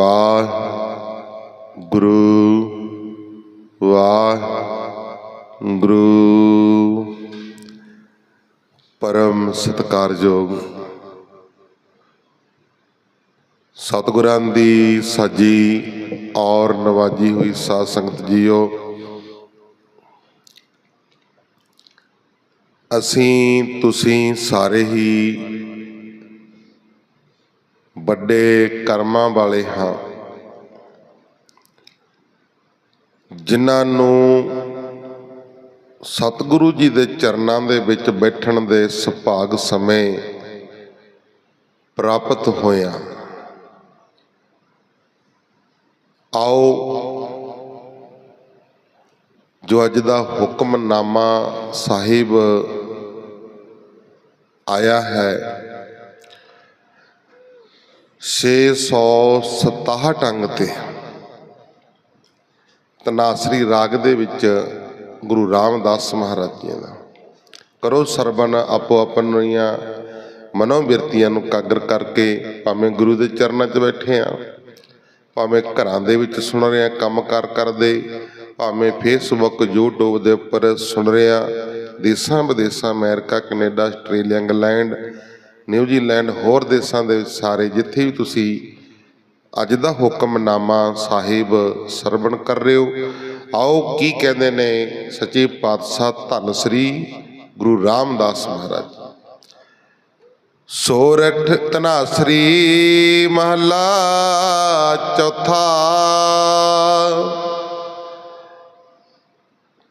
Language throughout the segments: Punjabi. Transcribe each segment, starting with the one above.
ਵਾਹਿਗੁਰੂ ਵਾਹਿਗੁਰੂ। ਪਰਮ ਸਤਕਾਰਯੋਗ ਸਤਿਗੁਰਾਂ ਦੀ ਸਾਜੀ ਔਰ ਨਵਾਜੀ ਹੋਈ ਸਾਧ ਸੰਗਤ ਜੀਓ, ਅਸੀਂ, ਤੁਸੀਂ ਸਾਰੇ ਹੀ ਵੱਡੇ ਕਰਮਾਂ ਵਾਲੇ ਹਾਂ। ਜਿਨ੍ਹਾਂ ਨੂੰ ਸਤਿਗੁਰੂ ਜੀ ਦੇ ਚਰਨਾਂ ਦੇ ਵਿੱਚ ਬੈਠਣ ਦੇ ਸੁਭਾਗ ਸਮੇਂ ਪ੍ਰਾਪਤ ਹੋਇਆ। ਆਓ, ਜੋ ਅੱਜ ਦਾ ਹੁਕਮਨਾਮਾ ਸਾਹਿਬ ਆਇਆ ਹੈ 667 ਅੰਗ ਤੇ। ਤਨਾਸਰੀ ਰਾਗ ਦੇ ਵਿੱਚ ਗੁਰੂ ਰਾਮਦਾਸ ਮਹਾਰਾਜ ਜੀ ਦਾ। ਕਰੋ ਸਰਬਨ ਆਪੋ ਆਪਣੀਆਂ ਮਨੋਬਿਰਤੀਆਂ ਨੂੰ ਕਾਗਰ ਕਰਕੇ ਭਾਵੇਂ ਗੁਰੂ ਦੇ ਚਰਨਾਂ 'ਚ ਬੈਠੇ ਆ, ਭਾਵੇਂ ਘਰਾਂ ਦੇ ਵਿੱਚ ਸੁਣ ਰਹੇ ਆ ਕੰਮਕਾਰ ਕਰਦੇ, ਭਾਵੇਂ ਫੇਸਬੁੱਕ YouTube ਦੇ ਉੱਪਰ ਸੁਣ ਰਹੇ। ਆ ਦੇਸਾਂ ਵਿਦੇਸਾਂ America, Canada, Australia, England New Zealand ਹੋਰ ਦੇਸ਼ਾਂ ਦੇ ਸਾਰੇ ਜਿੱਥੇ ਵੀ ਤੁਸੀਂ ਅੱਜ ਦਾ ਹੁਕਮਨਾਮਾ ਸਾਹਿਬ ਸਰਵਣ ਕਰ ਰਹੇ ਹੋ, ਆਓ ਕੀ ਕਹਿੰਦੇ ਨੇ ਸੱਚੇ ਪਾਤਸ਼ਾਹ ਧੰਨ ਸ੍ਰੀ ਗੁਰੂ ਰਾਮਦਾਸ ਮਹਾਰਾਜ। ਸੋਰਠ ਤਨਾਸਰੀ ਮਹਲਾ ਚੌਥਾ।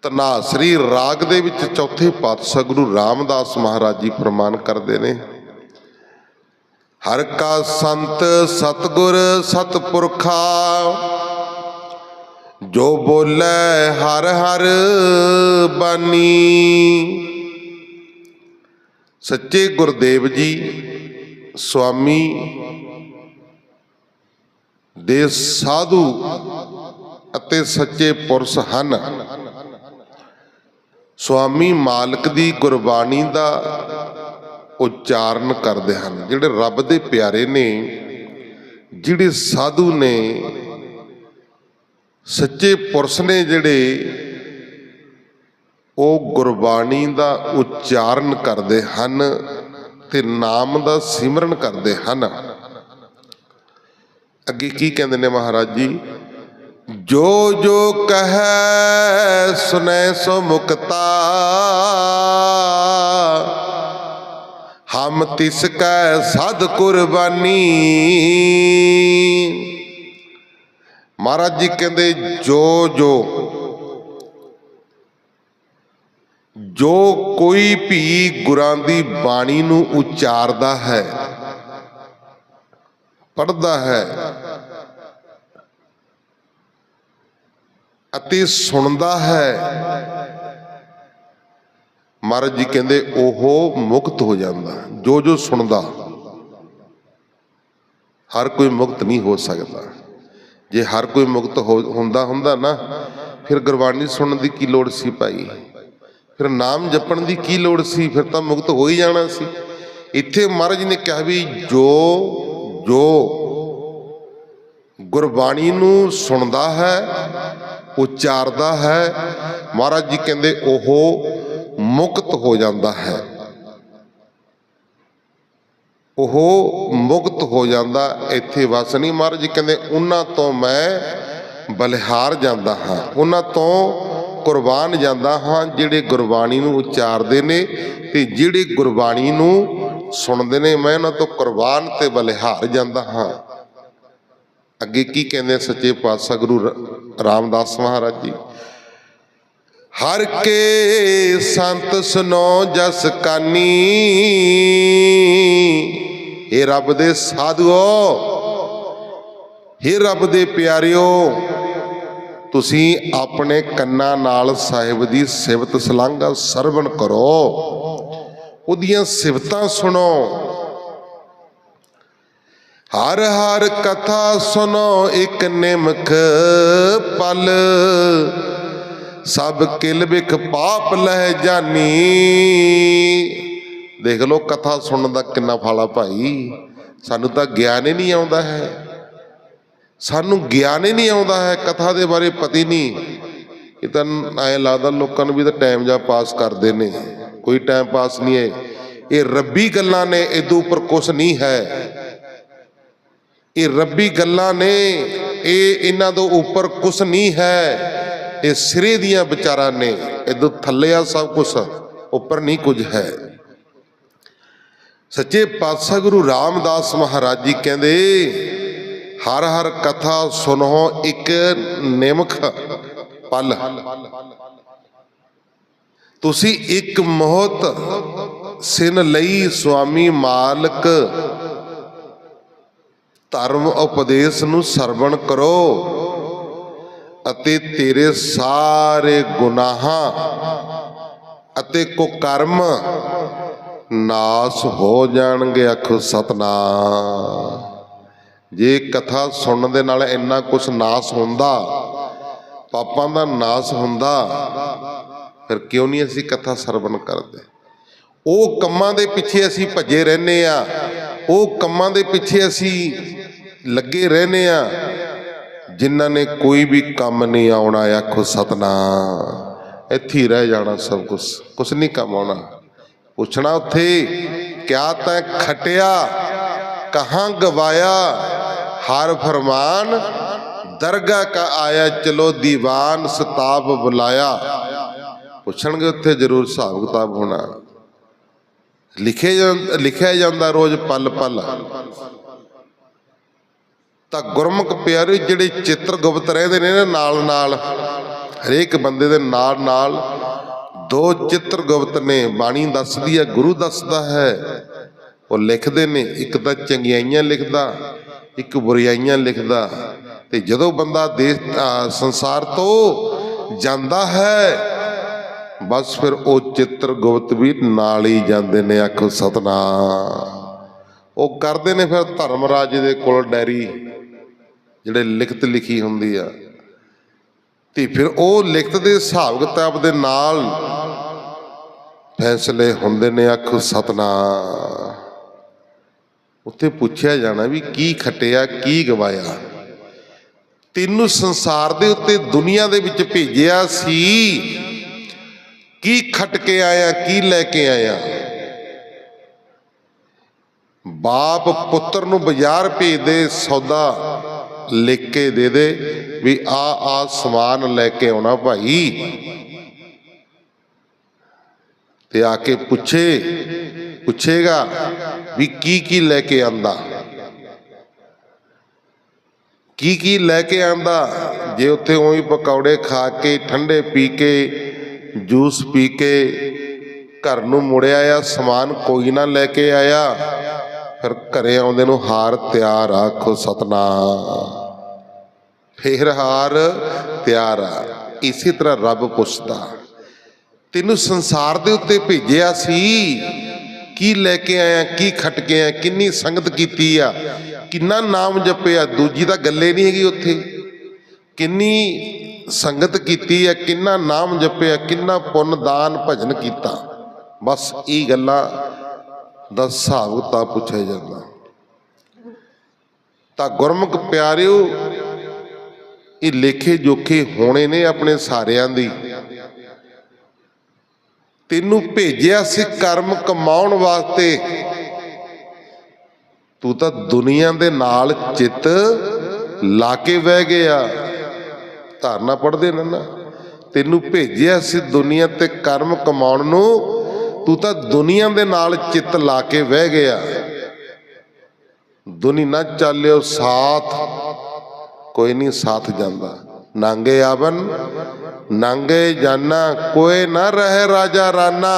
ਤਨਾਸਰੀ ਰਾਗ ਦੇ ਵਿੱਚ ਚੌਥੇ ਪਾਤਸ਼ਾਹ ਗੁਰੂ ਰਾਮਦਾਸ ਮਹਾਰਾਜ ਜੀ ਫਰਮਾਨ ਕਰਦੇ ਨੇ। ਹਰ ਕਾ ਸੰਤ ਸਤਗੁਰ ਸਤਪੁਰਖਾ, ਜੋ ਬੋਲੇ ਹਰ ਹਰ ਬਾਣੀ। ਸੱਚੇ ਗੁਰਦੇਵ ਜੀ ਸੁਆਮੀ ਦੇ ਸਾਧੂ ਅਤੇ ਸੱਚੇ ਪੁਰਸ਼ ਹਨ। ਸੁਆਮੀ ਮਾਲਕ ਦੀ ਗੁਰਬਾਣੀ ਦਾ ਉਚਾਰਨ ਕਰਦੇ ਹਨ। ਜਿਹੜੇ ਰੱਬ ਦੇ ਪਿਆਰੇ ਨੇ, ਜਿਹੜੇ ਸਾਧੂ ਨੇ, ਸੱਚੇ ਪੁਰਸ਼ ਨੇ ਜਿਹੜੇ, ਉਹ ਗੁਰਬਾਣੀ ਦਾ ਉਚਾਰਨ ਕਰਦੇ ਹਨ ਤੇ ਨਾਮ ਦਾ ਸਿਮਰਨ ਕਰਦੇ ਹਨ। ਅੱਗੇ ਕੀ ਕਹਿੰਦੇ ਨੇ ਮਹਾਰਾਜ ਜੀ? ਜੋ ਜੋ ਕਹੈ ਸੁਨੈ ਸੋ ਮੁਕਤਾ। ਹਮ ਤਿਸ ਕੈ ਸਦ ਕੁਰਬਾਨੀ। ਮਹਾਰਾਜ ਜੀ ਕਹਿੰਦੇ, ਜੋ ਜੋ ਜੋ ਕੋਈ ਵੀ ਗੁਰਾਂ ਦੀ ਬਾਣੀ ਨੂੰ ਉਚਾਰਦਾ ਹੈ ਪੜਦਾ ਹੈ ਅਤੇ ਸੁਣਦਾ ਹੈ ਮਹਾਰਾਜ ਜੀ ਕਹਿੰਦੇ ਉਹ ਮੁਕਤ ਹੋ ਜਾਂਦਾ, ਜੋ ਜੋ ਸੁਣਦਾ, ਹਰ ਕੋਈ ਮੁਕਤ ਨਹੀਂ ਹੋ ਸਕਦਾ। ਜੇ ਹਰ ਕੋਈ ਮੁਕਤ ਹੋ- ਹੁੰਦਾ ਹੁੰਦਾ ਨਾ, ਫਿਰ ਗੁਰਬਾਣੀ ਸੁਣਨ ਦੀ ਕੀ ਲੋੜ ਸੀ ਭਾਈ? ਫਿਰ ਨਾਮ ਜਪਣ ਦੀ ਕੀ ਲੋੜ ਸੀ? ਫਿਰ ਤਾਂ ਮੁਕਤ ਹੋ ਹੀ ਜਾਣਾ ਸੀ। ਇੱਥੇ ਮਹਾਰਾਜ ਜੀ ਨੇ ਕਿਹਾ ਵੀ ਜੋ ਜੋ ਗੁਰਬਾਣੀ ਨੂੰ ਸੁਣਦਾ ਹੈ, ਉਚਾਰਦਾ ਹੈ, ਮਹਾਰਾਜ ਜੀ ਕਹਿੰਦੇ ਉਹ ਮੁਕਤ ਹੋ ਜਾਂਦਾ ਹੈ। ਉਹ ਮੁਕਤ ਹੋ ਜਾਂਦਾ, ਇੱਥੇ ਵਸ ਨਹੀਂ ਮਹਾਰਾਜ, ਕਹਿੰਦੇ ਉਹਨਾਂ ਤੋਂ ਮੈਂ ਬਲਿਹਾਰ ਜਾਂਦਾ ਹਾਂ। ਉਹਨਾਂ ਤੋਂ ਕੁਰਬਾਨ ਜਾਂਦਾ ਹਾਂ, ਜਿਹੜੇ ਗੁਰਬਾਣੀ ਨੂੰ ਉਚਾਰਦੇ ਨੇ ਤੇ ਜਿਹੜੇ ਗੁਰਬਾਣੀ ਨੂੰ ਸੁਣਦੇ ਨੇ, ਮੈਂ ਉਹਨਾਂ ਤੋਂ ਕੁਰਬਾਨ ਤੇ ਬਲਿਹਾਰ ਜਾਂਦਾ ਹਾਂ। ਅੱਗੇ ਕੀ ਕਹਿੰਦੇ ਸੱਚੇ ਪਾਤਸ਼ਾਹ ਗੁਰੂ ਰਾਮਦਾਸ ਮਹਾਰਾਜ ਜੀ? ਹਰ ਕੇ ਸੰਤ ਸੁਨੋ ਜਸ ਕਾਨੀ। ਇਹ ਰੱਬ ਦੇ ਸਾਧੂਓ हे ਰੱਬ ਦੇ ਪਿਆਰਿਓ, ਤੁਸੀਂ ਆਪਣੇ ਕੰਨਾਂ ਨਾਲ ਸਾਹਿਬ ਦੀ ਸਿਫਤ ਸਲਾਂਘਾ ਸਰਵਣ ਕਰੋ। ਉਹਦੀਆਂ ਸਿਫਤਾਂ ਸੁਣੋ। ਹਰ ਹਰ ਕਥਾ ਸੁਣੋ ਇੱਕ ਨਿਮਖ ਪਲ। ਸਭ ਕਿਲ ਬਿਖ ਪਾਪ ਲਹਿ ਜਾਨੀ। ਦੇਖ ਲਓ ਕਥਾ ਸੁਣਨ ਦਾ ਕਿੰਨਾ ਫਾਲਾ ਭਾਈ। ਸਾਨੂੰ ਤਾਂ ਗਿਆਨ ਹੀ ਨਹੀਂ ਆਉਂਦਾ ਹੈ। ਸਾਨੂੰ ਗਿਆਨ ਹੀ ਨਹੀਂ ਆਉਂਦਾ ਹੈ, ਕਥਾ ਦੇ ਬਾਰੇ ਪਤੀ ਨਹੀਂ। ਇਹ ਤਾਂ ਐ ਲੱਗਦਾ ਲੋਕਾਂ ਨੂੰ ਵੀ ਤਾਂ ਟਾਈਮ ਜਾਂ ਪਾਸ ਕਰਦੇ ਨੇ। ਕੋਈ ਟਾਈਮ ਪਾਸ ਨਹੀਂ ਹੈ। ਇਹ ਰੱਬੀ ਗੱਲਾਂ ਨੇ, ਇਹਦੇ ਉੱਪਰ ਕੁਝ ਨਹੀਂ ਹੈ। ਇਹ ਰੱਬੀ ਗੱਲਾਂ ਨੇ, ਇਹ ਇਹਨਾਂ ਤੋਂ ਉੱਪਰ ਕੁਝ ਨਹੀਂ ਹੈ। ਇਹ ਸਿਰੇ ਦੀਆਂ ਵਿਚਾਰਾਂ ਨੇ ਇਦੋਂ ਥੱਲੇ ਆ ਸਭ ਕੁਝ ਉੱਪਰ ਨਹੀਂ ਕੁਝ ਹੈ। ਸੱਚੇ ਪਾਤਸ਼ਾਹ ਗੁਰੂ ਰਾਮਦਾਸ ਮਹਾਰਾਜ ਜੀ ਕਹਿੰਦੇ, ਹਰ ਹਰ ਕਥਾ ਸੁਨੋ ਇੱਕ ਨਿਮਖ ਪਲ। ਤੁਸੀਂ ਇੱਕ ਮੋਹਤ ਸਿਨ ਲਈ ਸੁਆਮੀ ਮਾਲਕ, ਧਰਮ ਉਪਦੇਸ਼ ਨੂੰ ਸਰਵਣ ਕਰੋ। ਅਤੇ ਤੇਰੇ ਸਾਰੇ ਗੁਨਾਹਾਂ ਅਤੇ ਕੁਕਰਮ ਨਾਸ ਹੋ ਜਾਣਗੇ ਆਖੋ ਸਤਨਾਮ। ਜੇ ਕਥਾ ਸੁਣਨ ਦੇ ਨਾਲ ਇੰਨਾ ਕੁਝ ਨਾਸ ਹੁੰਦਾ, ਪਾਪਾਂ ਦਾ ਨਾਸ ਹੁੰਦਾ, ਫਿਰ ਕਿਉਂ ਨਹੀਂ ਅਸੀਂ ਕਥਾ ਸਰਵਣ ਕਰਦੇ? ਉਹ ਕੰਮਾਂ ਦੇ ਪਿੱਛੇ ਅਸੀਂ ਭੱਜੇ ਰਹਿੰਦੇ ਆ ਉਹ ਕੰਮਾਂ ਦੇ ਪਿੱਛੇ ਅਸੀਂ ਲੱਗੇ ਰਹਿੰਦੇ ਆ ਜਿਨ੍ਹਾਂ ਨੇ ਕੋਈ ਵੀ ਕੰਮ ਨਹੀਂ ਆਉਣਾ, ਆਖੋ ਸਤਨਾਮ। ਇੱਥੇ ਹੀ ਰਹਿ ਜਾਣਾ ਸਭ ਕੁਝ ਕੁਝ ਨਹੀਂ ਕੰਮ ਆਉਣਾ। ਪੁੱਛਣਾ ਉੱਥੇ, ਕਿਆ ਤੈ ਖਟਿਆ, ਕਹਾਂ ਗਵਾਇਆ? ਹਰ ਫਰਮਾਨ, ਦਰਗਾਹ ਕਾ ਆਇਆ, ਚਲੋ ਦੀਵਾਨ ਸਤਾਬ ਬੁਲਾਇਆ। ਪੁੱਛਣਗੇ ਉੱਥੇ ਜ਼ਰੂਰ ਹਿਸਾਬ ਕਿਤਾਬ ਹੋਣਾ। ਲਿਖੇ ਜਾਂ- ਲਿਖਿਆ ਜਾਂਦਾ ਰੋਜ਼ ਪਲ ਪਲ ਤਾਂ ਗੁਰਮੁਖ ਪਿਆਰੇ ਜਿਹੜੇ ਚਿੱਤਰ ਗੁਪਤ ਰਹਿੰਦੇ ਨੇ ਨਾਲ ਨਾਲ, ਹਰੇਕ ਬੰਦੇ ਦੇ ਨਾਲ ਨਾਲ ਦੋ ਚਿੱਤਰ ਗੁਪਤ ਨੇ, ਬਾਣੀ ਦੱਸਦੀ ਹੈ, ਗੁਰੂ ਦੱਸਦਾ ਹੈ। ਉਹ ਲਿਖਦੇ ਨੇ, ਇੱਕ ਤਾਂ ਚੰਗਿਆਈਆਂ ਲਿਖਦਾ, ਇੱਕ ਬੁਰਾਈਆਂ ਲਿਖਦਾ। ਤੇ ਜਦੋਂ ਬੰਦਾ ਦੇਸ਼ ਸੰਸਾਰ ਤੋਂ ਜਾਂਦਾ ਹੈ, ਬਸ ਫਿਰ ਉਹ ਚਿੱਤਰ ਗੁਪਤ ਵੀ ਨਾਲ ਹੀ ਜਾਂਦੇ ਨੇ, ਆਖੋ ਸਤਨਾਮ। ਉਹ ਕਰਦੇ ਨੇ ਫਿਰ ਧਰਮਰਾਜ ਦੇ ਕੋਲ ਡੈਰੀ। ਜਿਹੜੇ ਲਿਖਤ ਲਿਖੀ ਹੁੰਦੀ ਆ। ਤੇ ਫਿਰ ਉਹ ਲਿਖਤ ਦੇ ਹਿਸਾਬ ਕਿਤਾਬ ਦੇ ਨਾਲ ਫੈਸਲੇ ਹੁੰਦੇ ਨੇ ਆਖੋ ਸਤਨਾਮ। ਉੱਥੇ ਪੁੱਛਿਆ ਜਾਣਾ ਵੀ ਕੀ ਖਟਿਆ, ਕੀ ਗਵਾਇਆ। ਤੈਨੂੰ ਸੰਸਾਰ ਦੇ ਉੱਤੇ ਦੁਨੀਆ ਦੇ ਵਿੱਚ ਭੇਜਿਆ ਸੀ। ਕੀ ਖਟ ਕੇ ਆਇਆ, ਕੀ ਲੈ ਕੇ ਆਇਆ। ਬਾਪ ਪੁੱਤਰ ਨੂੰ ਬਾਜ਼ਾਰ ਭੇਜਦੇ ਸੌਦਾ ਲਿਖ ਕੇ ਦੇ ਦੇ ਵੀ ਆ ਆ ਸਮਾਨ ਲੈ ਕੇ ਆਉਣਾ ਭਾਈ। ਤੇ ਆ ਕੇ ਪੁੱਛੇ, ਪੁੱਛੇਗਾ ਵੀ ਕੀ ਕੀ ਲੈ ਕੇ ਆਂਦਾ? ਕੀ ਕੀ ਲੈ ਕੇ ਆਂਦਾ? ਜੇ ਉੱਥੇ ਉਹੀ ਪਕੌੜੇ ਖਾ ਕੇ, ਠੰਡੇ ਪੀ ਕੇ, ਜੂਸ ਪੀ ਕੇ ਘਰ ਨੂੰ ਮੁੜਿਆ ਆ, ਸਮਾਨ ਕੋਈ ਨਾ ਲੈ ਕੇ ਆਇਆ, ਫਿਰ ਘਰੇ ਆਉਂਦੇ ਨੂੰ ਹਾਰ ਤਿਆਰ ਆਖੋ ਸਤਨਾਮ। ਫੇਰ ਹਾਰ ਤਿਆਰ ਆ ਇਸੇ ਤਰ੍ਹਾਂ ਰੱਬ ਪੁੱਛਦਾ, ਤੈਨੂੰ ਸੰਸਾਰ ਦੇ ਉੱਤੇ ਭੇਜਿਆ ਸੀ? ਕੀ ਲੈ ਕੇ ਆਇਆ, ਕੀ ਖਟ ਕੇ ਆਇਆ ਕਿੰਨੀ ਸੰਗਤ ਕੀਤੀ ਆ? ਕਿੰਨਾ ਨਾਮ ਜਪਿਆ? ਦੂਜੀ ਤਾਂ ਗੱਲੇ ਨਹੀਂ ਹੈਗੀ ਉੱਥੇ। ਕਿੰਨੀ ਸੰਗਤ ਕੀਤੀ ਆ, ਕਿੰਨਾ ਨਾਮ ਜਪਿਆ, ਕਿੰਨਾ ਪੁੰਨ ਦਾਨ ਭਜਨ ਕੀਤਾ? ਬਸ ਇਹ ਗੱਲਾਂ ਦਾ ਹਿਸਾਬ ਤਾਂ ਪੁੱਛਿਆ ਜਾਂਦਾ। ਤਾਂ ਗੁਰਮੁਖ ਪਿਆਰਿਓ ਇਹ ਲੇਖੇ ਜੋਖੇ ਹੋਣੇ ਨੇ ਆਪਣੇ ਸਾਰਿਆਂ ਦੀ। ਤੈਨੂੰ ਭੇਜਿਆ ਸੀ ਕਰਮ ਕਮਾਉਣ ਵਾਸਤੇ। ਤੂੰ ਤਾਂ ਦੁਨੀਆ ਦੇ ਨਾਲ ਚਿੱਤ ਲਾ ਕੇ ਬਹਿ ਗਿਆ। ਧਾਰਨਾ ਪੜਦੇ ਨੇ ਨਾ ਤੈਨੂੰ ਭੇਜਿਆ ਸੀ ਦੁਨੀਆ ਤੇ ਕਰਮ ਕਮਾਉਣ ਨੂੰ। ਤੂੰ ਤਾਂ ਦੁਨੀਆ ਦੇ ਨਾਲ ਚਿੱਤ ਲਾ ਕੇ ਬਹਿ ਗਿਆ। ਦੁਨੀ ਨਾ ਚੱਲਿਓ ਸਾਥ। ਕੋਈ ਨਹੀਂ ਸਾਥ ਜਾਂਦਾ। ਨਾਂਗੇ ਆਵਨ, ਨਾਂਗੇ ਜਾਨਾ, ਕੋਈ ਨਾ ਰਹੇ ਰਾਜਾ ਰਾਨਾ।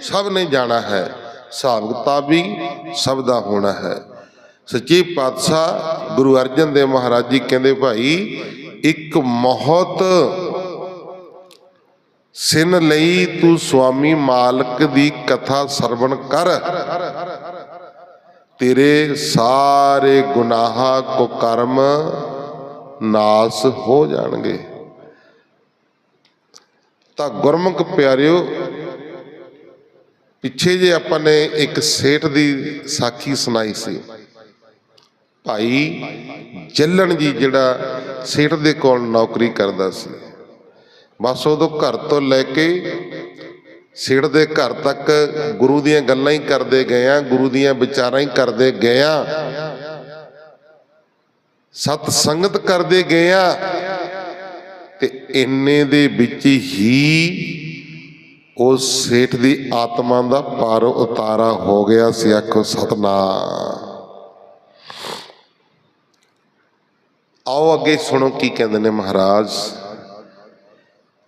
ਸਭ ਨੇ ਜਾਣਾ ਹੈ। ਹਿਸਾਬ ਕਿਤਾਬ ਵੀ ਸਭ ਦਾ ਹੋਣਾ ਹੈ। ਸੱਚੇ ਪਾਤਸ਼ਾਹ ਗੁਰੂ ਅਰਜਨ ਦੇਵ ਮਹਾਰਾਜ ਜੀ ਕਹਿੰਦੇ ਭਾਈ, ਇੱਕ ਮਹਤ ਸਿਨ ਲਈ ਤੂੰ ਸੁਆਮੀ ਮਾਲਕ ਦੀ ਕਥਾ ਸਰਵਣ ਕਰ। ਤੇਰੇ ਸਾਰੇ ਗੁਨਾਹਾਂ ਕੋ ਕਰਮ ਨਾਸ ਹੋ ਜਾਣਗੇ। ਤਾਂ ਗੁਰਮੁਖ ਪਿਆਰਿਓ, ਪਿੱਛੇ ਜੇ ਆਪਾਂ ਨੇ ਇੱਕ ਸੇਠ ਦੀ ਸਾਖੀ ਸੁਣਾਈ ਸੀ। ਭਾਈ ਜੱਲਣ ਜੀ ਜਿਹੜਾ ਸੇਠ ਦੇ ਕੋਲ ਨੌਕਰੀ ਕਰਦਾ ਸੀ। ਬਸ ਉਦੋਂ ਘਰ ਤੋਂ ਲੈ ਕੇ ਸੇਠ ਦੇ ਘਰ ਤੱਕ ਗੁਰੂ ਦੀਆਂ ਗੱਲਾਂ ਹੀ ਕਰਦੇ ਗਏ ਆ, ਗੁਰੂ ਦੀਆਂ ਵਿਚਾਰਾਂ ਹੀ ਕਰਦੇ ਗਏ ਆ। ਸਤ ਸੰਗਤ ਕਰਦੇ ਗਏ ਆ। ਤੇ ਇੰਨੇ ਦੇ ਵਿੱਚ ਹੀ ਉਸ ਸੇਠ ਦੀ ਆਤਮਾ ਦਾ ਪਰ ਉਤਾਰਾ ਹੋ ਗਿਆ ਸੀ, ਆਖੋ ਸਤਨਾਮ। ਆਓ ਅੱਗੇ ਸੁਣੋ ਕੀ ਕਹਿੰਦੇ ਨੇ ਮਹਾਰਾਜ।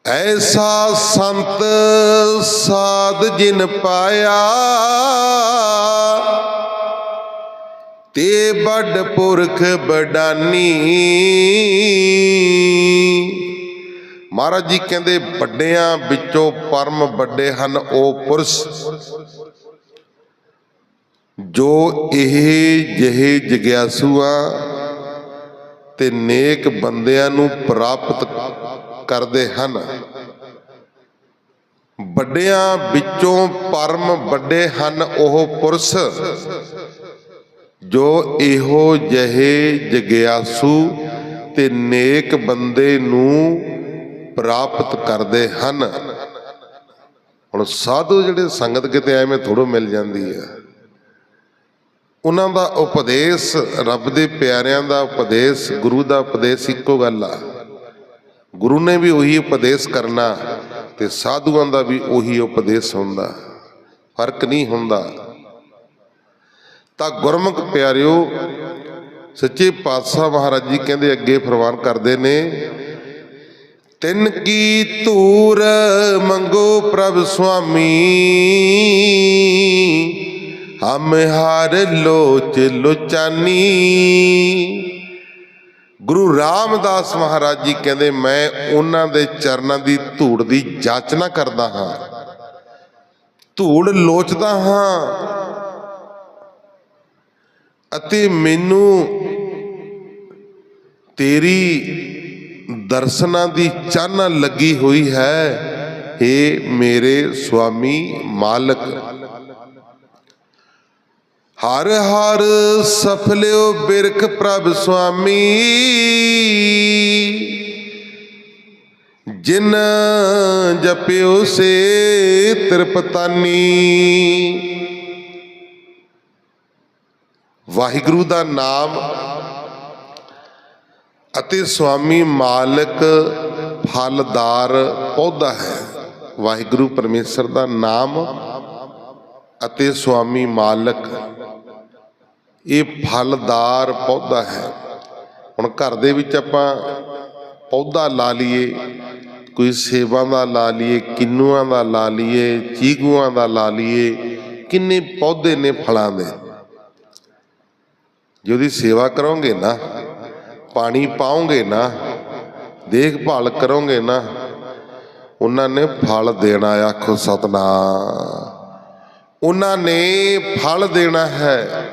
ਐਸਾ ਸੰਤ ਸਾਧ ਜਿਨ ਪਾਇਆ, ਤੇ ਵੱਡ ਪੁਰਖ ਬਡਾਨੀ ਮਹਾਰਾਜ ਜੀ ਕਹਿੰਦੇ, ਵੱਡਿਆਂ ਵਿੱਚੋਂ ਪਰਮ ਵੱਡੇ ਹਨ ਉਹ ਪੁਰਸ਼। ਜੋ ਇਹ ਜਿਹੇ ਜਗਿਆਸੂ ਤੇ ਨੇਕ ਬੰਦਿਆਂ ਨੂੰ ਪ੍ਰਾਪਤ ਕਰਦੇ ਹਨ। ਵੱਡਿਆਂ ਵਿੱਚੋਂ ਪਰਮ ਵੱਡੇ ਹਨ ਉਹ ਪੁਰਸ਼, ਜੋ ਇਹੋ ਜਿਹੇ ਜਗਿਆਸੂ ਤੇ ਨੇਕ ਬੰਦੇ ਨੂੰ ਪ੍ਰਾਪਤ ਕਰਦੇ ਹਨ। ਹੁਣ ਸਾਧੂ ਜਿਹੜੇ ਸੰਗਤ ਕਿਤੇ ਐਵੇਂ ਥੋੜੋ ਮਿਲ ਜਾਂਦੀ ਹੈ ਉਹਨਾਂ ਦਾ ਉਪਦੇਸ਼ ਰੱਬ ਦੇ ਪਿਆਰਿਆਂ ਦਾ ਉਪਦੇਸ਼, ਗੁਰੂ ਦਾ ਉਪਦੇਸ਼ ਇੱਕੋ ਗੱਲ ਆ। ਗੁਰੂ ਨੇ ਵੀ ਉਹੀ ਉਪਦੇਸ਼ ਕਰਨਾ ਤੇ ਸਾਧੂਆਂ ਦਾ ਵੀ ਉਹੀ ਉਪਦੇਸ਼ ਹੁੰਦਾ। ਫ਼ਰਕ ਨਹੀਂ ਹੁੰਦਾ। ਤਾਂ ਗੁਰਮੁਖ ਪਿਆਰਿਓ, ਸੱਚੇ ਪਾਤਸ਼ਾਹ ਮਹਾਰਾਜ ਜੀ ਕਹਿੰਦੇ ਅੱਗੇ ਫਰਮਾਨ ਕਰਦੇ ਨੇ, ਤਿੰਨ ਕੀ ਧੂਰ ਮੰਗੋ ਪ੍ਰਭ ਸੁਆਮੀ, ਹਮ ਹਰ ਲੋਚ ਲੋਚਾਨੀ। ਗੁਰੂ ਰਾਮਦਾਸ ਮਹਾਰਾਜ ਜੀ ਕਹਿੰਦੇ, ਮੈਂ ਉਹਨਾਂ ਦੇ ਚਰਨਾਂ ਦੀ ਧੂੜ ਦੀ ਜਾਚਨਾ ਕਰਦਾ ਹਾਂ। ਧੂੜ ਲੋਚਦਾ ਹਾਂ ਅਤੇ ਮੈਨੂੰ ਤੇਰੀ ਦਰਸ਼ਨਾਂ ਦੀ ਚਾਨਣਾ ਲੱਗੀ ਹੋਈ ਹੈ। ਏ ਮੇਰੇ ਸੁਆਮੀ ਮਾਲਕ ਹਰ ਹਰ ਸਫਲਿਓ ਬਿਰਖ ਪ੍ਰਭ ਸੁਆਮੀ। ਜਿਨ ਜਪਿਓ ਸੇ ਤ੍ਰਿਪਤਾਨੀ। ਵਾਹਿਗੁਰੂ ਦਾ ਨਾਮ ਅਤੇ ਸੁਆਮੀ ਮਾਲਕ ਫਲਦਾਰ ਪੌਦਾ ਹੈ। ਵਾਹਿਗੁਰੂ ਪਰਮੇਸ਼ਰ ਦਾ ਨਾਮ ਅਤੇ ਸੁਆਮੀ ਮਾਲਕ ਇਹ ਫਲਦਾਰ ਪੌਦਾ ਹੈ। ਹੁਣ ਘਰ ਦੇ ਵਿੱਚ ਆਪਾਂ ਪੌਦਾ ਲਾ ਲਈਏ, ਕੋਈ ਸੇਬਾਂ ਦਾ ਲਾ ਲਈਏ, ਕਿੰਨੂਆਂ ਦਾ ਲਾ ਲਈਏ ਚੀਗੂਆਂ ਦਾ ਲਾ ਲਈਏ, ਕਿੰਨੇ ਪੌਦੇ ਨੇ ਫਲਾਂ ਦੇ। ਜੇ ਉਹਦੀ ਸੇਵਾ ਕਰੋਗੇ ਨਾ, ਪਾਣੀ ਪਾਓਗੇ ਨਾ, ਦੇਖਭਾਲ ਕਰੋਗੇ ਨਾ, ਉਹਨਾਂ ਨੇ ਫਲ ਦੇਣਾ ਆਖੋ ਸਤਨਾਮ। ਉਹਨਾਂ ਨੇ ਫਲ ਦੇਣਾ ਹੈ।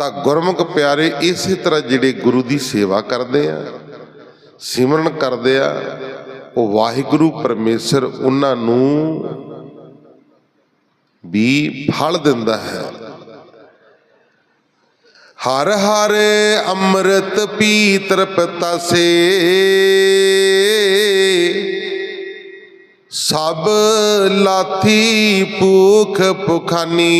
ਤਾਂ ਗੁਰਮੁਖ ਪਿਆਰੇ ਇਸੇ ਤਰ੍ਹਾਂ ਜਿਹੜੇ ਗੁਰੂ ਦੀ ਸੇਵਾ ਕਰਦੇ ਆ, ਸਿਮਰਨ ਕਰਦੇ ਆ, ਉਹ ਵਾਹਿਗੁਰੂ ਪਰਮੇਸ਼ਰ ਉਹਨਾਂ ਨੂੰ ਵੀ ਫਲ ਦਿੰਦਾ ਹੈ। ਹਰ ਹਰ ਅੰਮ੍ਰਿਤ ਪੀ ਤ੍ਰਿਪਤਾਸੇ, ਸਭ ਲਾਥੀ ਭੂਖ ਪੁਖਾਨੀ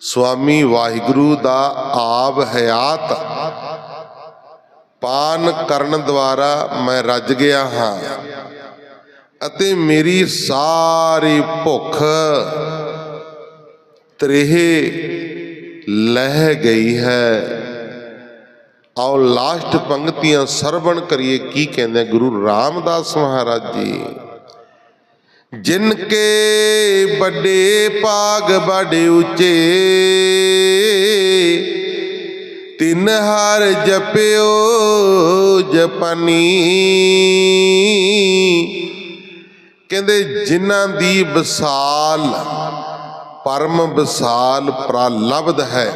ਸੁਆਮੀ ਵਾਹਿਗੁਰੂ ਦਾ ਆਬ ਹਯਾਤ ਪਾਨ ਕਰਨ ਦੁਆਰਾ ਮੈਂ ਰੱਜ ਗਿਆ ਹਾਂ ਅਤੇ ਮੇਰੀ ਸਾਰੀ ਭੁੱਖ ਤ੍ਰੇਹੇ ਲਹਿ ਗਈ ਹੈ। ਆਓ ਲਾਸਟ ਪੰਕਤੀਆਂ ਸਰਵਣ ਕਰੀਏ, ਕੀ ਕਹਿੰਦੇ ਗੁਰੂ ਰਾਮਦਾਸ ਮਹਾਰਾਜ ਜੀ। ਜਿਨ ਕੇ ਵੱਡੇ ਭਾਗ ਬੜੇ ਉੱਚੇ, ਤਿਨ ਹਰ ਜਪਿਓ ਜਪਨੀ। ਕਹਿੰਦੇ ਜਿਨ੍ਹਾਂ ਦੀ ਵਿਸਾਲ ਪਰਮ ਵਿਸਾਲ ਪ੍ਰਲਬਧ ਹੈ,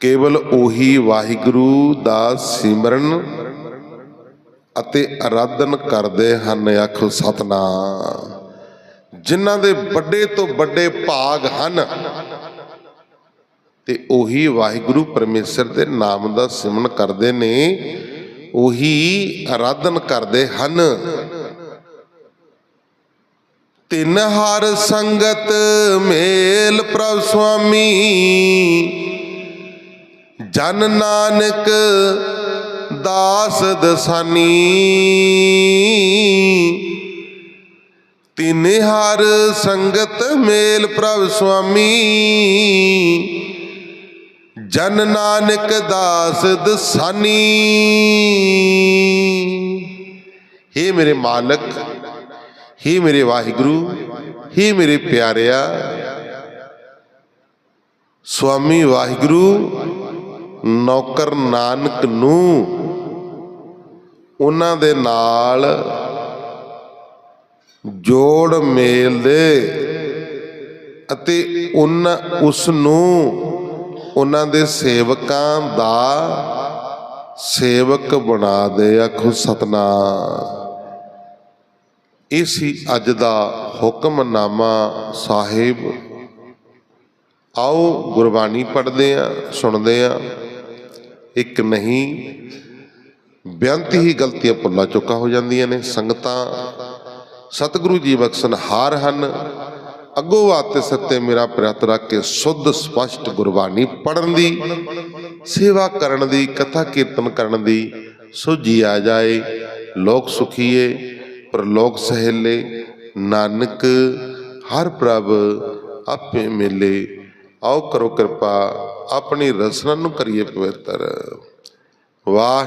ਕੇਵਲ ਉਹੀ ਵਾਹਿਗੁਰੂ ਦਾ ਸਿਮਰਨ ਅਤੇ ਆਰਾਧਨ ਕਰਦੇ ਹਨ ਆਖੋ ਸਤਨਾਮ, ਜਿਨ੍ਹਾਂ ਦੇ ਵੱਡੇ ਤੋਂ ਵੱਡੇ ਭਾਗ ਹਨ। ਤੇ ਉਹੀ ਵਾਹਿਗੁਰੂ ਪਰਮੇਸ਼ਰ ਦੇ ਨਾਮ ਦਾ ਸਿਮਰਨ ਕਰਦੇ ਨੇ, ਉਹੀ ਆਰਾਧਨ ਕਰਦੇ ਹਨ। ਤਿੰਨ ਹਰ ਸੰਗਤ ਮੇਲ ਪ੍ਰਭ ਸੁਆਮੀ, ਜਨ ਨਾਨਕ ਦਾਸ ਦਸਾਨੀ। ਤਿਨ ਹਰ ਸੰਗਤ ਮੇਲ ਪ੍ਰਭ ਸੁਆਮੀ। ਜਨ ਨਾਨਕ ਦਾਸ ਦਸਾਨੀ। ਹੇ ਮੇਰੇ ਮਾਲਕ, ਹੇ ਮੇਰੇ ਵਾਹਿਗੁਰੂ, ਹੇ ਮੇਰੇ ਪਿਆਰਿਆ। ਸੁਆਮੀ ਵਾਹਿਗੁਰੂ, ਨੌਕਰ ਨਾਨਕ ਨੂੰ ਉਹਨਾਂ ਦੇ ਨਾਲ ਜੋੜ ਮੇਲ ਦੇ ਅਤੇ ਉਹਨਾਂ ਉਸ ਨੂੰ ਉਹਨਾਂ ਦੇ ਸੇਵਕਾਂ ਦਾ ਸੇਵਕ ਬਣਾ ਦੇ, ਆਖੋ ਸਤਨਾਮ। ਇਹ ਸੀ ਅੱਜ ਦਾ ਹੁਕਮਨਾਮਾ ਸਾਹਿਬ। ਆਓ ਗੁਰਬਾਣੀ ਪੜ੍ਹਦੇ ਆ ਸੁਣਦੇ ਆ ਇੱਕ ਨਹੀਂ ਬੇਅੰਤ ਹੀ ਗਲਤੀਆਂ ਭੁੱਲਾ ਚੁੱਕਾ ਹੋ ਜਾਂਦੀਆਂ ਨੇ? ਸੰਗਤਾਂ, ਸਤਿਗੁਰੂ ਜੀ ਬਖਸ਼ਣ ਹਾਰ ਹਨ। ਅੱਗੋਂ ਵਾਤੇ ਸੱਤੇ ਮੇਰਾ ਪ੍ਰਯਤ ਰੱਖ ਕੇ ਸੁੱਧ, ਸਪਸ਼ਟ ਗੁਰਬਾਣੀ ਪੜਨ ਦੀ, ਸੇਵਾ ਕਰਨ ਦੀ, ਕਥਾ ਕੀਰਤਨ ਕਰਨ ਦੀ ਸੁਝੀ ਆ ਜਾਏ। ਲੋਕ ਸੁਖੀਏ ਪਰ ਲੋਕ ਸਹੇਲੇ, ਨਾਨਕ, ਹਰ ਪ੍ਰਭ ਆਪੇ ਮਿਲੇ। ਆਓ ਕਰੋ ਕਿਰਪਾ, ਆਪਣੀ ਰਸਨਾ ਨੂੰ ਕਰੀਏ ਪਵਿੱਤਰ। ਵਾਹ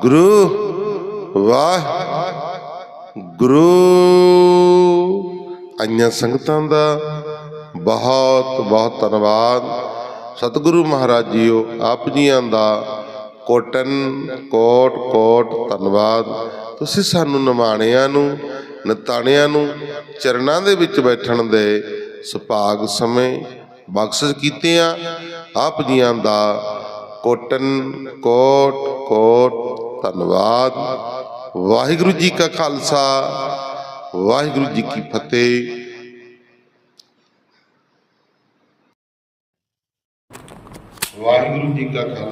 ਗੁਰੂ ਵਾਹ ਗੁਰੂ ਅੰਨ੍ਹਾਂ ਸੰਗਤਾਂ ਦਾ ਬਹੁਤ ਬਹੁਤ ਧੰਨਵਾਦ। ਸਤਿਗੁਰੂ ਮਹਾਰਾਜ ਜੀਓ, ਆਪ ਜੀਆਂ ਦਾ ਕੋਟਨ, ਕੋਟ ਕੋਟ ਧੰਨਵਾਦ। ਤੁਸੀਂ ਸਾਨੂੰ ਨਿਮਾਣਿਆਂ ਨੂੰ, ਨਤਾਣਿਆਂ ਨੂੰ ਚਰਨਾਂ ਦੇ ਵਿੱਚ ਬੈਠਣ ਦੇ ਸੁਭਾਗ ਸਮੇਂ ਬਖਸ਼ਿਸ਼ ਕੀਤੇ ਆ ਆਪ ਜੀਆਂ ਦਾ ਕੋਟਨ, ਕੋਟ ਕੋਟ ਧੰਨਵਾਦ। ਵਾਹਿਗੁਰੂ ਜੀ ਕਾ ਖਾਲਸਾ ਵਾਹਿਗੁਰੂ ਜੀ ਕੀ ਫਤਿਹ। ਵਾਹਿਗੁਰੂ ਜੀ ਕਾ ਖਾਲਸਾ।